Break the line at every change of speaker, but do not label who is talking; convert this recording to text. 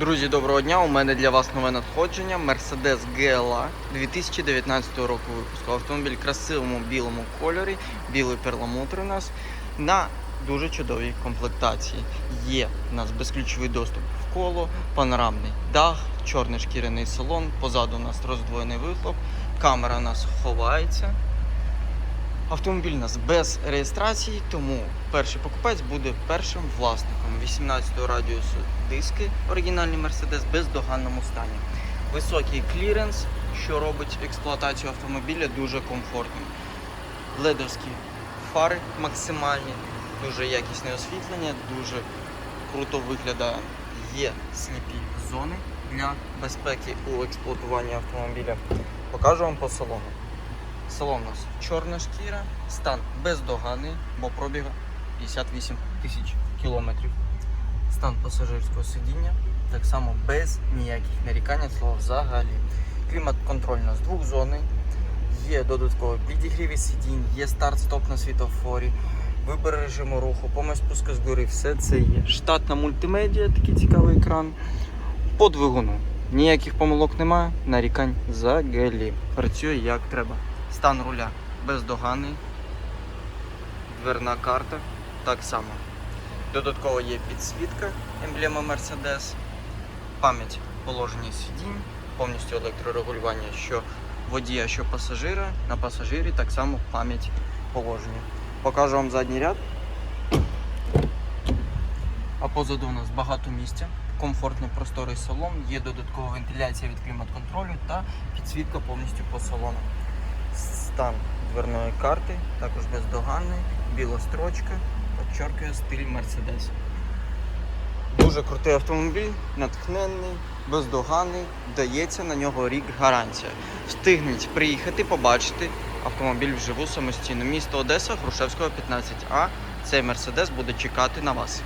Друзі, доброго дня! У мене для вас нове надходження Mercedes GLA 2019 року випуску. Автомобіль в красивому білому кольорі, білий перламутр у нас на дуже чудовій комплектації. Є у нас безключовий доступ в коло, панорамний дах, чорний шкіряний салон, позаду у нас роздвоєний вихлоп, камера у нас ховається. Автомобіль у нас без реєстрації, тому перший покупець буде першим власником 18 радіусу диски, оригінальний Mercedes в бездоганному стані. Високий кліренс, що робить експлуатацію автомобіля дуже комфортним. Ледовські фари максимальні, дуже якісне освітлення, дуже круто виглядає. Є сліпі зони для безпеки у експлуатуванні автомобіля. Покажу вам по салону. Салон у нас чорна шкіра, стан бездоганний, бо пробіга 58 тисяч кілометрів. Стан пасажирського сидіння так само без ніяких нарікань від взагалі. Клімат-контроль у нас двохзонний, є додаткові підігріві сидінь, є старт-стоп на світофорі, вибір режиму руху, помощь спуску з гори, все це є. Штатна мультимедіа, такий цікавий екран. По двигуну. Ніяких помилок немає, нарікань взагалі. Працює як треба. Стан руля бездоганний. Дверна карта так само. Додатково є підсвітка, емблема Mercedes, пам'ять положення сидінь, повністю електрорегулювання що водія, що пасажира. На пасажирі так само пам'ять положення. Покажу вам задній ряд. А позаду у нас багато місця, комфортний просторий салон, є додаткова вентиляція від клімат-контролю та підсвітка повністю по салону. Стан дверної карти також бездоганний, біла строчка, підчоркує стиль Mercedes. Дуже крутий автомобіль, натхненний, бездоганний, дається на нього рік гарантія. Встигніть приїхати, побачити автомобіль вживу самостійно. Місто Одеса, Грушевського 15А. Цей Mercedes буде чекати на вас.